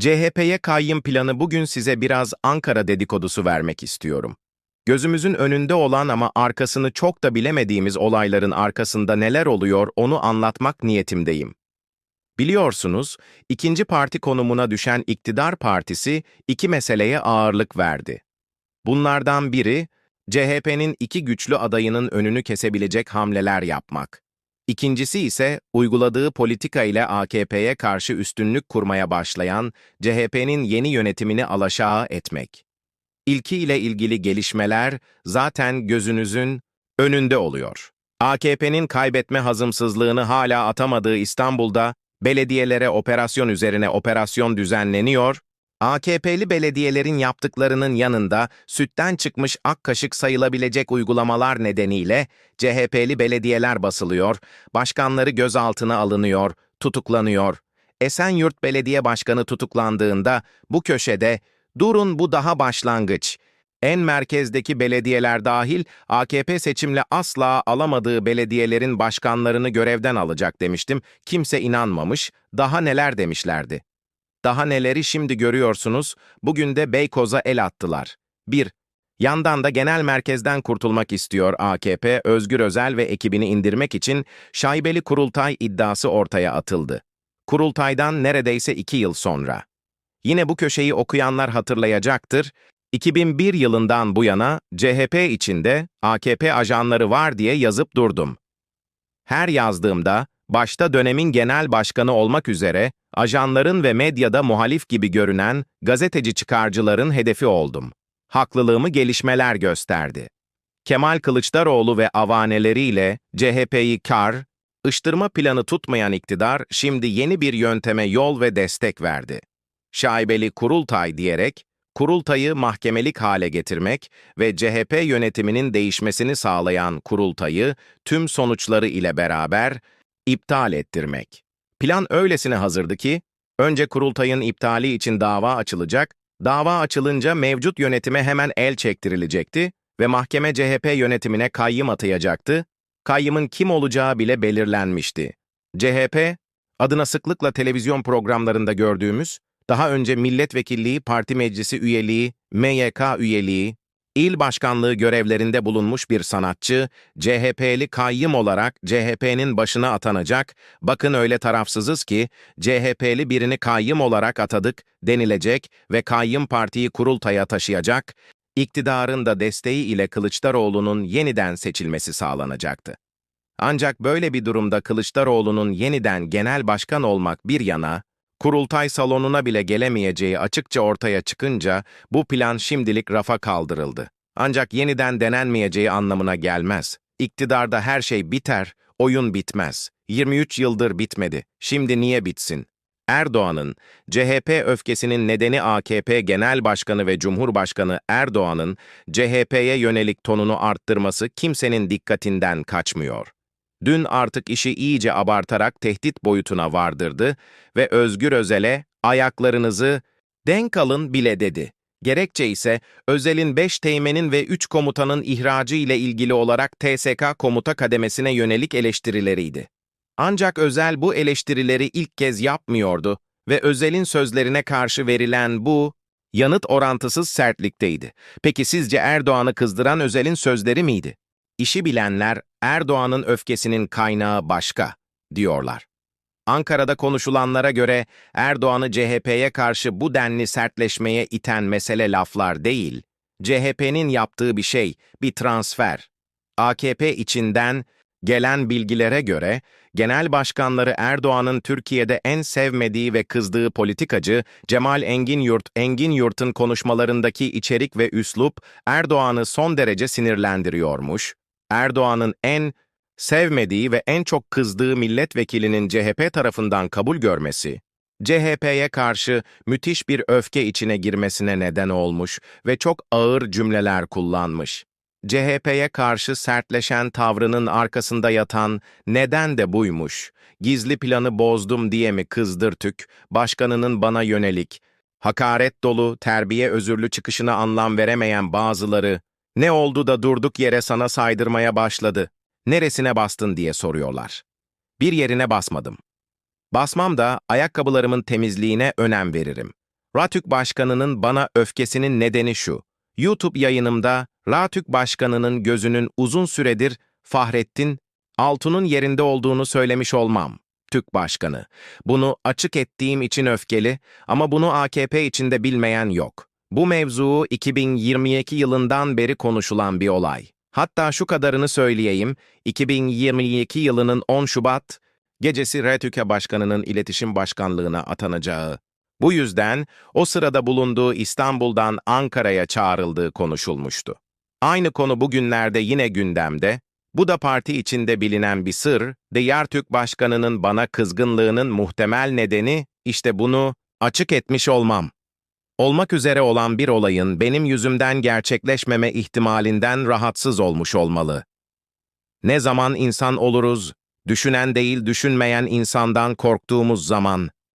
CHP'ye kayyım planı bugün size biraz Ankara dedikodusu vermek istiyorum. Gözümüzün önünde olan ama arkasını çok da bilemediğimiz olayların arkasında neler oluyor onu anlatmak niyetimdeyim. Biliyorsunuz, ikinci parti konumuna düşen iktidar partisi iki meseleye ağırlık verdi. Bunlardan biri, CHP'nin iki güçlü adayının önünü kesebilecek hamleler yapmak. İkincisi ise uyguladığı politika ile AKP'ye karşı üstünlük kurmaya başlayan CHP'nin yeni yönetimini alaşağı etmek. İlki ile ilgili gelişmeler zaten gözünüzün önünde oluyor. AKP'nin kaybetme hazımsızlığını hala atamadığı İstanbul'da belediyelere operasyon üzerine operasyon düzenleniyor, AKP'li belediyelerin yaptıklarının yanında sütten çıkmış ak kaşık sayılabilecek uygulamalar nedeniyle CHP'li belediyeler basılıyor, başkanları gözaltına alınıyor, tutuklanıyor. Esenyurt Belediye Başkanı tutuklandığında bu köşede durun bu daha başlangıç. En merkezdeki belediyeler dahil AKP seçimle asla alamadığı belediyelerin başkanlarını görevden alacak demiştim. Kimse inanmamış, daha neler demişlerdi. Daha neleri şimdi görüyorsunuz, bugün de Beykoz'a el attılar. 1. Yandan da genel merkezden kurtulmak istiyor AKP, Özgür Özel ve ekibini indirmek için şaibeli kurultay iddiası ortaya atıldı. Kurultaydan neredeyse iki yıl sonra. Yine bu köşeyi okuyanlar hatırlayacaktır, 2001 yılından bu yana CHP içinde AKP ajanları var diye yazıp durdum. Her yazdığımda, başta dönemin genel başkanı olmak üzere, ajanların ve medyada muhalif gibi görünen gazeteci çıkarcıların hedefi oldum. Haklılığımı gelişmeler gösterdi. Kemal Kılıçdaroğlu ve avaneleriyle CHP'yi kar, ıştırma planı tutmayan iktidar şimdi yeni bir yönteme yol ve destek verdi. Şaibeli kurultay diyerek, kurultayı mahkemelik hale getirmek ve CHP yönetiminin değişmesini sağlayan kurultayı tüm sonuçları ile beraber iptal ettirmek. Plan öylesine hazırdı ki, önce kurultayın iptali için dava açılacak, dava açılınca mevcut yönetime hemen el çektirilecekti ve mahkeme CHP yönetimine kayyım atayacaktı, kayyımın kim olacağı bile belirlenmişti. CHP, adına sıklıkla televizyon programlarında gördüğümüz, daha önce milletvekilliği, parti meclisi üyeliği, MYK üyeliği, il başkanlığı görevlerinde bulunmuş bir sanatçı, CHP'li kayyım olarak CHP'nin başına atanacak, bakın öyle tarafsızız ki CHP'li birini kayyım olarak atadık denilecek ve kayyım partiyi kurultaya taşıyacak, iktidarın da desteği ile Kılıçdaroğlu'nun yeniden seçilmesi sağlanacaktı. Ancak böyle bir durumda Kılıçdaroğlu'nun yeniden genel başkan olmak bir yana, kurultay salonuna bile gelemeyeceği açıkça ortaya çıkınca bu plan şimdilik rafa kaldırıldı. Ancak yeniden denenmeyeceği anlamına gelmez. İktidarda her şey biter, oyun bitmez. 23 yıldır bitmedi. Şimdi niye bitsin? Erdoğan'ın, CHP öfkesinin nedeni AKP Genel Başkanı ve Cumhurbaşkanı Erdoğan'ın CHP'ye yönelik tonunu arttırması kimsenin dikkatinden kaçmıyor. Dün artık işi iyice abartarak tehdit boyutuna vardırdı ve Özgür Özel'e ayaklarınızı denk alın bile dedi. Gerekçe ise Özel'in 5 teğmenin ve 3 komutanın ihracı ile ilgili olarak TSK komuta kademesine yönelik eleştirileriydi. Ancak Özel bu eleştirileri ilk kez yapmıyordu ve Özel'in sözlerine karşı verilen bu yanıt orantısız sertlikteydi. Peki sizce Erdoğan'ı kızdıran Özel'in sözleri miydi? İşi bilenler Erdoğan'ın öfkesinin kaynağı başka, diyorlar. Ankara'da konuşulanlara göre Erdoğan'ı CHP'ye karşı bu denli sertleşmeye iten mesele laflar değil, CHP'nin yaptığı bir şey, bir transfer. AKP içinden gelen bilgilere göre, genel başkanları Erdoğan'ın Türkiye'de en sevmediği ve kızdığı politikacı Cemal Enginyurt, Enginyurt'un konuşmalarındaki içerik ve üslup Erdoğan'ı son derece sinirlendiriyormuş, Erdoğan'ın en sevmediği ve en çok kızdığı milletvekilinin CHP tarafından kabul görmesi, CHP'ye karşı müthiş bir öfke içine girmesine neden olmuş ve çok ağır cümleler kullanmış. CHP'ye karşı sertleşen tavrının arkasında yatan neden de buymuş. Gizli planı bozdum diye mi kızdırtük, başkanının bana yönelik, hakaret dolu, terbiye özürlü çıkışına anlam veremeyen bazıları, ne oldu da durduk yere sana saydırmaya başladı? Neresine bastın diye soruyorlar. Bir yerine basmadım. Basmam da ayakkabılarımın temizliğine önem veririm. Ratük Başkanı'nın bana öfkesinin nedeni şu. YouTube yayınımda Ratük Başkanı'nın gözünün uzun süredir Fahrettin Altun'un yerinde olduğunu söylemiş olmam. Türk Başkanı. Bunu açık ettiğim için öfkeli ama bunu AKP içinde bilmeyen yok. Bu mevzu 2022 yılından beri konuşulan bir olay. Hatta şu kadarını söyleyeyim, 2022 yılının 10 Şubat gecesi RTÜKE Başkanı'nın iletişim başkanlığına atanacağı. Bu yüzden o sırada bulunduğu İstanbul'dan Ankara'ya çağrıldığı konuşulmuştu. Aynı konu bugünlerde yine gündemde. Bu da parti içinde bilinen bir sır. Diğer Türk Başkanı'nın bana kızgınlığının muhtemel nedeni işte bunu açık etmiş olmam. Olmak üzere olan bir olayın benim yüzümden gerçekleşmeme ihtimalinden rahatsız olmuş olmalı. Ne zaman insan oluruz, düşünen değil düşünmeyen insandan korktuğumuz zaman,